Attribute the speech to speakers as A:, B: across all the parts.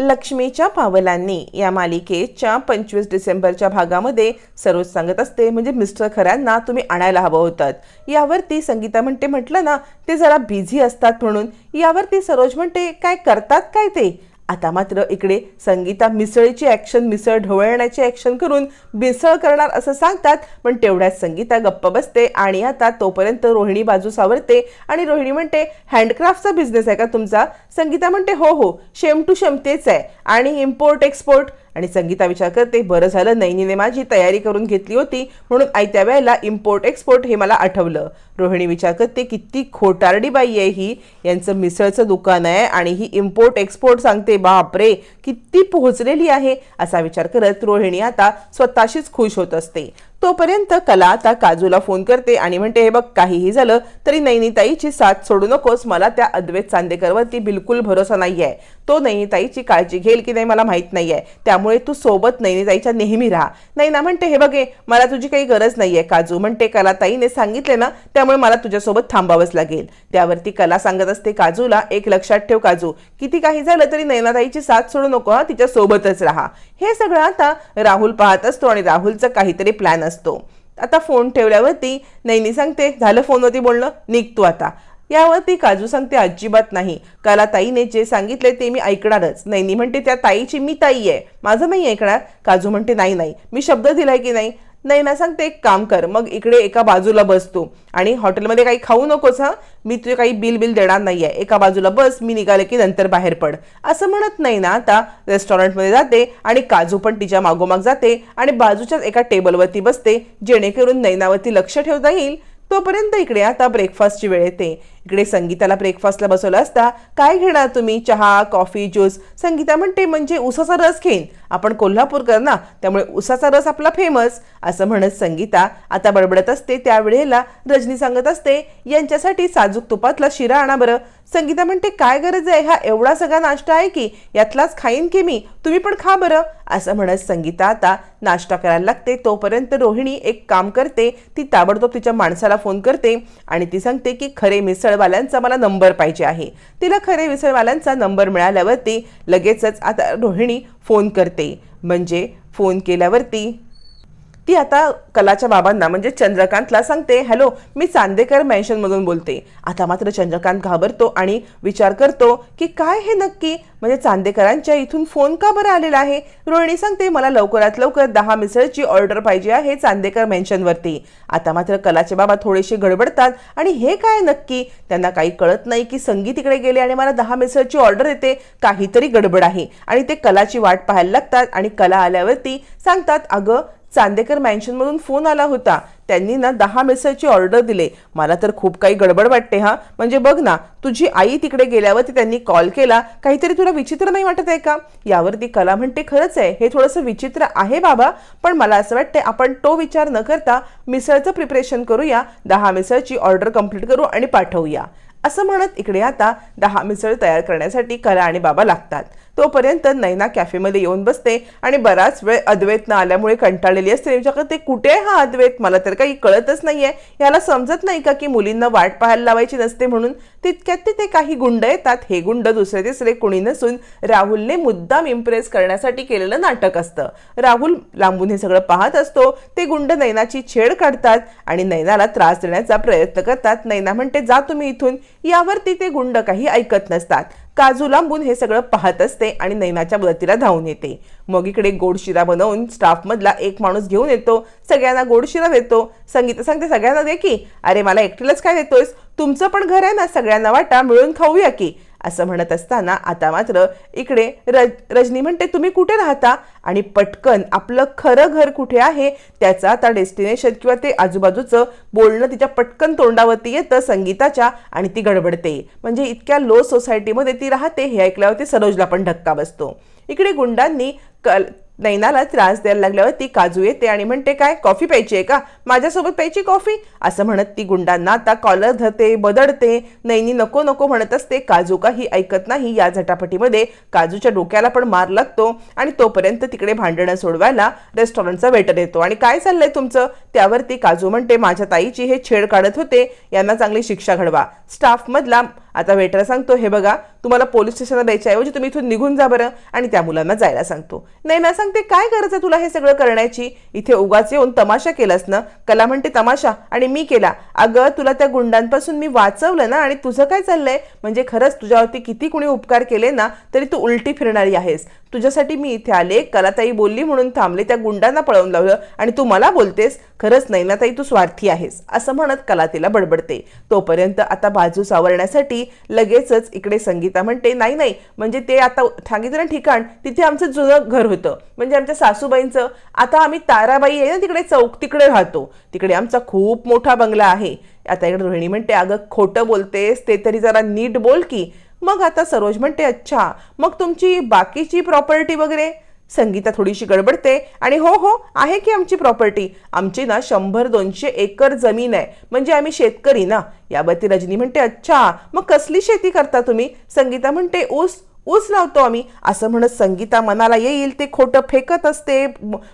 A: लक्ष्मीच्या पावलांनी या मालिकेच्या पंचवीस डिसेंबरच्या भागामध्ये सरोज सांगत असते म्हणजे मिस्टर खऱ्यांना तुम्ही आणायला हवं होतं. यावरती संगीता म्हणते म्हटलं ना ते जरा बिझी असतात म्हणून. यावरती सरोज म्हणते काय करतात काय ते? आता मात्र इकडे संगीता मिसळीची ॲक्शन मिसळ ढवळण्याची ॲक्शन करून मिसळ करणार असं सांगतात पण तेवढ्याच संगीता गप्प बसते आणि आता तोपर्यंत रोहिणी बाजू सावरते आणि रोहिणी म्हणते हँडक्राफ्टचा बिझनेस आहे का तुमचा? संगीता म्हणते हो हो शेम टू शेम तेच आहे आणि इम्पोर्ट एक्सपोर्ट आणि संगीता विचार करते बरं झालं नैनीने माझी तयारी करून घेतली होती म्हणून आयत्या वेळेला इम्पोर्ट एक्सपोर्ट हे मला आठवलं. रोहिणी विचार करते किती खोटारडी बाई आहे ही यांचं मिसळचं दुकान आहे आणि ही इम्पोर्ट एक्सपोर्ट सांगते बापरे किती पोहोचलेली आहे. असा विचार करत रोहिणी आता स्वतःशीच खुश होत असते. तोपर्यंत कला आता काजूला फोन करते आणि म्हणते हे बघ काहीही झालं तरी नैनीताईची साथ सोडू नकोस मला त्या अद्वैत चांदेकरवरती बिलकुल भरोसा नाही आहे तो नैनिताईची काळजी घेईल की नाही मला माहीत नाहीये. त्यामुळे तू सोबत नैनिताईच्या नेहमी राहा. नैना म्हणते हे बघे मला तुझी काही गरज नाहीये काजू. म्हणते कलाताईने सांगितले ना त्यामुळे मला तुझ्यासोबत थांबावंच लागेल. त्यावरती कला सांगत असते काजूला एक लक्षात ठेव काजू किती काही झालं तरी नैनाताईची साथ सोडू नको हा तिच्या सोबतच राहा. हे सगळं आता राहुल पाहत असतो आणि राहुलचा काहीतरी प्लॅन असतो. आता फोन ठेवल्यावरती नैनी सांगते झालं फोनवरती बोलणं? निघतो आता. यावर ती काजू सांगते अजिबात नाही. काला ताईने जे सांगितले ते मी ऐकणारच. नैनी म्हणते त्या ताईची मी ताई आहे. माझं नाही ऐकणार. काजू म्हणते नाही नाही. मी शब्द दिलाय की नाही? नैना सांगते एक काम कर. मग इकडे एका बाजूला बस तू. आणि हॉटेलमध्ये काही खाऊ नकोस हा? मी तुझे काही बिल बिल देणार आहे. एका बाजूला बस. मी निघाले की नंतर बाहेर पड. असं म्हणत नाही ना आता रेस्टॉरंटमध्ये जाते आणि काजू पण तिच्या मागोमाग जाते आणि बाजूच्याच एका टेबलवरती बसते जेणेकरून नैनावरती लक्ष ठेवता येईल. तोपर्यंत इकडे आता ब्रेकफास्टची वेळ येते. इकडे संगीताला ब्रेकफास्टला बसवलं असता काय घेणार तुम्ही? चहा कॉफी ज्यूस संगीता म्हणते म्हणजे उसाचा रस घेईन. आपण कोल्हापूरकर ना त्यामुळे उसाचा रस आपला फेमस असं म्हणत संगीता आता बडबडत असते. त्यावेळेला रजनी सांगत असते यांच्यासाठी साजूक तुपातला शिरा आणा बरं. संगीता म्हणते काय गरज आहे? हा एवढा सगळा नाश्ता आहे की यातलाच खाईन की मी? तुम्ही पण खा बरं. असं म्हणत संगीता आता नाश्ता करायला लागते. तोपर्यंत रोहिणी एक काम करते ती ताबडतोब तिच्या माणसाला फोन करते आणि ती सांगते की खरे मिसळवाल्यांचा मला नंबर पाहिजे आहे. तिला खरे मिसळवाल्यांचा नंबर मिळाल्यावरती लगेचच आता रोहिणी फोन करते. म्हणजे फोन केल्यावरती ती आता कलाच्या बाबांना म्हणजे चंद्रकांतला सांगते हॅलो मी चांदेकर मॅन्शनमधून बोलते. आता मात्र चंद्रकांत घाबरतो आणि विचार करतो की काय हे नक्की? म्हणजे चांदेकरांच्या इथून फोन का बरं आलेला आहे? रोहिणी सांगते मला लवकरात लवकर दहा मिसळची ऑर्डर पाहिजे आहे चांदेकर मेन्शनवरती आता मात्र कलाचे बाबा थोडेसे गडबडतात आणि हे काय नक्की? त्यांना काही कळत नाही की संगीत इकडे गेले आणि मला दहा मिसळची ऑर्डर येते काहीतरी गडबड आहे. आणि ते कलाची वाट पाहायला लागतात आणि कला आल्यावरती सांगतात अगं चांदेकर मॅन्शनमधून फोन आला होता. त्यांनी ना दहा मिसळची ऑर्डर दिले. मला तर खूप काही गडबड वाटते हा. म्हणजे बघ ना तुझी आई तिकडे गेल्यावरती त्यांनी कॉल केला. काहीतरी तुला विचित्र नाही वाटत आहे का? यावरती कला म्हणते खरंच आहे. हे थोडंसं विचित्र आहे बाबा. पण मला असं वाटते आपण तो विचार न करता मिसळचं प्रिपरेशन करूया. दहा मिसळची ऑर्डर कंप्लीट करू आणि पाठवूया. असं म्हणत इकडे आता दहा मिसळ तयार करण्यासाठी कला आणि बाबा लागतात. तोपर्यंत नैना कॅफेमध्ये येऊन बसते आणि बराच वेळ अद्वैत न आल्यामुळे कंटाळलेली असते. ते कुठे आहे हा अद्वैत? मला तर काही कळतच नाहीये. याला समजत नाही का की मुलींना वाट पाहायला लावायची नसते म्हणून? तितक्यात तिथे काही गुंड येतात. हे गुंड दुसरे तिसरे कुणी नसून राहुलने मुद्दाम इम्प्रेस करण्यासाठी केलेलं नाटक असतं. राहुल लांबून हे सगळं पाहत असतो. ते गुंड नैनाची छेड काढतात आणि नैनाला त्रास देण्याचा प्रयत्न करतात. नैना म्हणते जा तुम्ही इथून. यावरती ते गुंड काही ऐकत नसतात. काजू लांबून हे सगळं पाहत असते आणि नैनाच्या मदतीला धावून येते. मग इकडे गोड शिरा बनवून स्टाफमधला एक माणूस घेऊन येतो. सगळ्यांना गोड शिरा देतो. संगीता सांगते सगळ्यांना दे की अरे मला एकटीलाच काय देतोयस? तुमचं पण घर आहे ना सगळ्यांना वाटा मिळून खाऊया की. असं म्हणत असताना आता मात्र इकडे रज रजनी म्हणते तुम्ही कुठे राहता? आणि पटकन आपलं खरं घर कुठे आहे? त्याचा आता डेस्टिनेशन किंवा ते आजूबाजूचं बोलणं तिच्या पटकन तोंडावरती येतं संगीताच्या आणि ती गडबडते. म्हणजे इतक्या लो सोसायटीमध्ये ती राहते हे ऐकल्यावरती सरोजला पण धक्का बसतो. इकडे गुंडांनी कल नैनाला त्रास द्यायला लागल्यावर ती काजू येते आणि म्हणते काय कॉफी प्यायची आहे का? माझ्यासोबत प्यायची कॉफी? असं म्हणत ती गुंडांना आता कॉलर धरते बदडते. नैनी नको नको म्हणत असते काजू काही ऐकत नाही. या झटापटीमध्ये काजूच्या डोक्याला पण मार लागतो आणि तोपर्यंत तिकडे भांडणं सोडवायला रेस्टॉरंटचा वेटर येतो. आणि काय चाललंय तुमचं? त्यावरती काजू म्हणते माझ्या ताईची हे छेड काढत होते. यांना चांगली शिक्षा घडवा. स्टाफमधला आता वेटर सांगतो हे बघा तुम्हाला पोलीस स्टेशनला द्यायच्याऐवजी तुम्ही इथून निघून जा बरं आणि त्या मुलांना जायला सांगतो. नाही ना सांगते काय गरज आहे तुला हे सगळं करण्याची? इथे उगाच येऊन तमाशा केलास ना? कला म्हणते तमाशा आणि मी केला. अगं तुला त्या गुंडांपासून मी वाचवलं ना आणि तुझं काय चाललंय? म्हणजे खरंच तुझ्यावरती किती कुणी उपकार केले ना तरी तू उलटी फिरणारी आहेस. तुझ्यासाठी मी इथे आले कलाताई बोलली म्हणून थांबले त्या गुंडांना पळवून लावलं आणि तू मला बोलतेस? खरंच नैनाताई तू स्वार्थी आहेस असं म्हणत कला तिला बडबडते. तोपर्यंत आता बाजू सावरण्यासाठी लगेचच इकडे संगीता म्हणते नाही नाही म्हणजे ते आता सांगितलं ठिकाण तिथे आमचं जुनं घर होतं. म्हणजे आमच्या सासूबाईंचं. आता आम्ही ताराबाई आहे ना तिकडे चौक तिकडे राहतो. तिकडे आमचा खूप मोठा बंगला आहे. आता इकडे रोहिणी म्हणते अगं खोटं बोलतेस ते तरी जरा नीट बोल की. मग आता सरोज म्हणते अच्छा मग तुमची बाकीची प्रॉपर्टी वगैरे? संगीता थोडीशी गडबडते. आणि हो हो आहे की आमची प्रॉपर्टी आमची ना शंभर दोनशे एकर जमीन आहे. म्हणजे आम्ही शेतकरी ना. यावरती रजनी म्हणते अच्छा मग कसली शेती करता तुम्ही? संगीता म्हणते ऊस ऊस लावतो आम्ही. असं म्हणत संगीता मनाला येईल ते खोटं फेकत असते.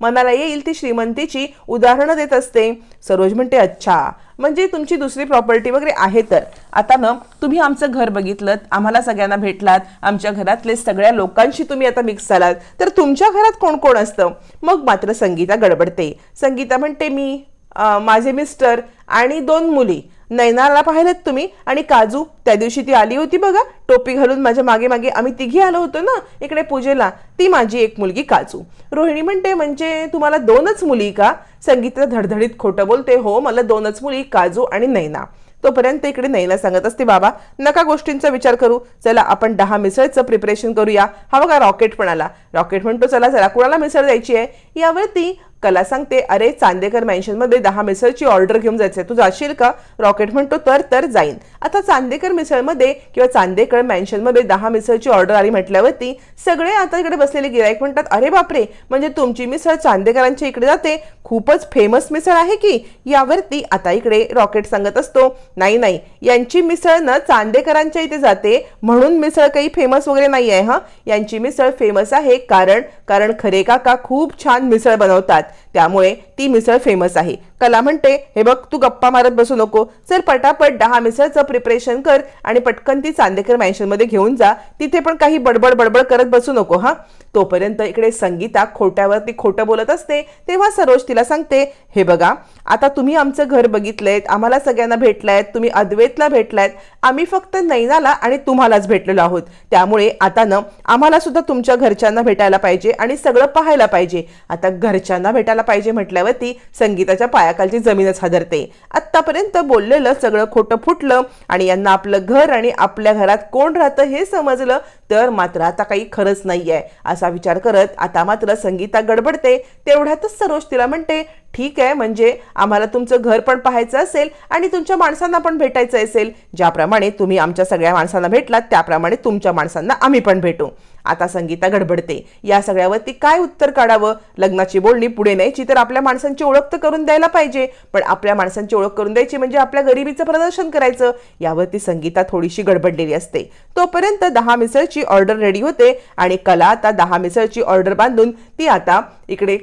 A: मनाला येईल ती श्रीमंतीची उदाहरणं देत असते. सरोज म्हणते अच्छा म्हणजे तुमची दुसरी प्रॉपर्टी वगैरे आहे तर? आता ना तुम्ही आमचं घर बघितलं आम्हाला सगळ्यांना भेटलात आमच्या घरातले सगळ्या लोकांशी तुम्ही आता मिक्स झालात तर तुमच्या घरात कोण कोण असतं? मग मात्र संगीता गडबडते. संगीता म्हणते मी माझे मिस्टर आणि दोन मुली नैनाला पाहिलेत तुम्ही आणि काजू त्या दिवशी ती आली होती बघा टोपी घालून माझ्या मागे मागे आम्ही तिघी आलो होतो ना इकडे पूजेला ती माझी एक मुलगी काजू. रोहिणी म्हणते म्हणजे तुम्हाला दोनच मुली का? संगीता धडधडीत खोटं बोलते हो मला दोनच मुली काजू आणि नैना. तोपर्यंत इकडे नैना सांगत असते बाबा नका गोष्टींचा विचार करू चला आपण दहा मिसळचं प्रिपरेशन करूया. हा बघा रॉकेट पण आला रॉकेट म्हणतो चला चला कुणाला मिसळ द्यायची आहे? यावरती कला सांगते अरे चांदेकर मेन्शनमध्ये दहा मिसळची ऑर्डर घेऊन जायचंय. तू जाशील का? रॉकेट म्हणतो तर तर जाईन. आता चांदेकर मिसळमध्ये किंवा चांदेकर मेन्शनमध्ये दहा मिसळची ऑर्डर आली म्हटल्यावरती सगळे आता इकडे बसलेले गिरायक म्हणतात अरे बापरे! म्हणजे तुमची मिसळ चांदेकरांच्या इकडे जाते? खूपच फेमस मिसळ आहे की? यावरती आता इकडे रॉकेट सांगत असतो नाही नाही. यांची मिसळ ना चांदेकरांच्या इथे जाते म्हणून मिसळ काही फेमस वगैरे नाही आहे हा? यांची मिसळ फेमस आहे कारण कारण खरे काका खूप छान मिसळ बनवतात. that त्यामुळे ती मिसळ फेमस आहे. कला म्हणते हे बघ तू गप्पा मारत बसू नको. चल पटापट दहा मिसळचं प्रिपरेशन कर आणि पटकन ती चांदेकर मॅन्शनमध्ये घेऊन जा. तिथे पण काही बडबड बडबड करत बसू नको हा? तोपर्यंत इकडे संगीता खोट्यावरती खोटं बोलत असते. तेव्हा सरोज तिला सांगते हे बघा आता तुम्ही आमचं घर बघितलंयत आम्हाला सगळ्यांना भेटलायत तुम्ही अद्वैतला भेटलायत. आम्ही फक्त नैनाला आणि तुम्हालाच भेटलेलो आहोत. त्यामुळे आता ना आम्हाला सुद्धा तुमच्या घरच्यांना भेटायला पाहिजे आणि सगळं पाहायला पाहिजे. आता घरच्यांना भेटायला पाहिजे म्हटल्यावरती संगीताच्या पायाखालची जमीनच हादरते. आत्तापर्यंत बोललेलं सगळं खोटं फुटलं आणि यांना आपलं घर आणि आपल्या घरात कोण राहतं हे समजलं तर मात्र आता काही खरंच नाहीये असा विचार करत आता मात्र संगीता गडबडते तेवढ्यातच सरोज तिला म्हणते ठीक आहे म्हणजे आम्हाला तुमचं घर पण पाहायचं असेल आणि तुमच्या माणसांना पण भेटायचं असेल. ज्याप्रमाणे तुम्ही आमच्या सगळ्या माणसांना भेटलात त्याप्रमाणे तुमच्या माणसांना आम्ही पण भेटू. आता संगीता गडबडते. या सगळ्यावरती काय उत्तर काढावं? लग्नाची बोलणी पुढे न्यायची तर आपल्या माणसांची ओळख तर करून द्यायला पाहिजे. पण आपल्या माणसांची ओळख करून द्यायची म्हणजे आपल्या गरिबीचं प्रदर्शन करायचं. यावरती संगीता थोडीशी गडबडलेली असते. तोपर्यंत दहा मिसळची ऑर्डर रेडी होते आणि कला आता दहा मिसळची ऑर्डर बांधून ती आता इकडे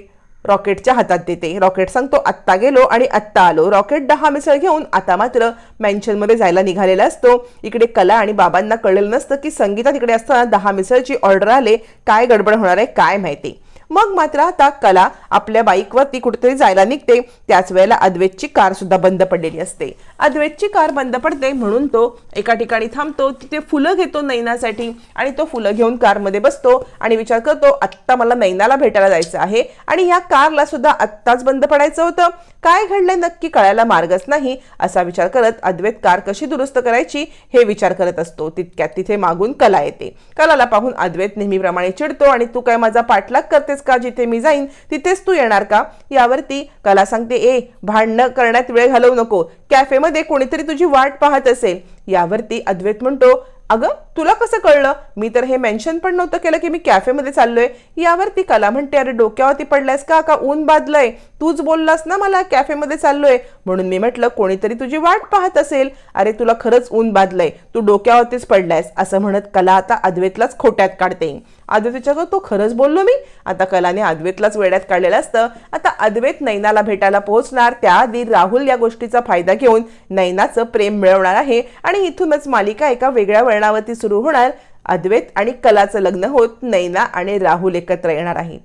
A: रॉकेटच्या हातात देते. रॉकेट सांगतो आत्ता गेलो आणि आत्ता आलो. रॉकेट दहा मिसळ घेऊन आता मात्र मॅन्शनमध्ये जायला निघालेला असतो. इकडे कला आणि बाबांना कळलेलं नसतं की संगीता तिकडे असताना दहा मिसळची ऑर्डर आले काय गडबड होणार आहे काय माहिती. मग मात्र आता कला आपल्या बाईकवरती कुठेतरी जायला निघते. त्याच वेळेला अद्वैतची कार सुद्धा बंद पडलेली असते. अद्वैतची कार बंद पडते म्हणून तो एका ठिकाणी थांबतो तिथे फुलं घेतो नैनासाठी आणि तो फुलं घेऊन कारमध्ये बसतो आणि विचार करतो आत्ता मला नैनाला भेटायला जायचं आहे आणि या कारला सुद्धा आत्ताच बंद पडायचं होतं. काय घडलंय नक्की कळायला मार्गच नाही असा विचार करत अद्वैत कार कशी दुरुस्त करायची हे विचार करत असतो. तितक्यात तिथे मागून कला येते. कलाला पाहून अद्वैत नेहमीप्रमाणे चिडतो आणि तू काय माझा पाठलाग करतेस का जिथे मी जाईन तिथेच तू येणार का? यावरती कला सांगते ए भांडणं करण्यात वेळ घालवू नको. कॅफेमध्ये कोणीतरी तुझी वाट पाहत असेल. यावरती अद्वैत म्हणतो अगं तुला कसं कळलं? मी तर हे मेन्शन पण नव्हतं केलं की मी कॅफेमध्ये चाललोय. यावर ती कला म्हणते अरे डोक्यावरती पडलायस का? का ऊन बादलंय? तूच बोललास ना मला कॅफेमध्ये चाललोय. म्हणून मी म्हटलं कोणीतरी तुझी वाट पाहत असेल. अरे तुला खरंच ऊन बादलंय. तू डोक्यावरतीच पडलायस. असं म्हणत कला आता अद्वेतलाच खोट्यात काढते. अद्वैतच्या ग तो खरंच बोललो मी? आता कलाने अद्वेतलाच वेड्यात काढलेलं असतं. आता अद्वेत नैनाला भेटायला पोहोचणार. त्याआधी राहुल या गोष्टीचा फायदा घेऊन नैनाचं प्रेम मिळवणार आहे. आणि इथूनच मालिका एका वेगळ्या कारणावरती सुरू होणार. अद्वैत आणि कलाचं लग्न होत नैना आणि राहुल एकत्र येणार आहे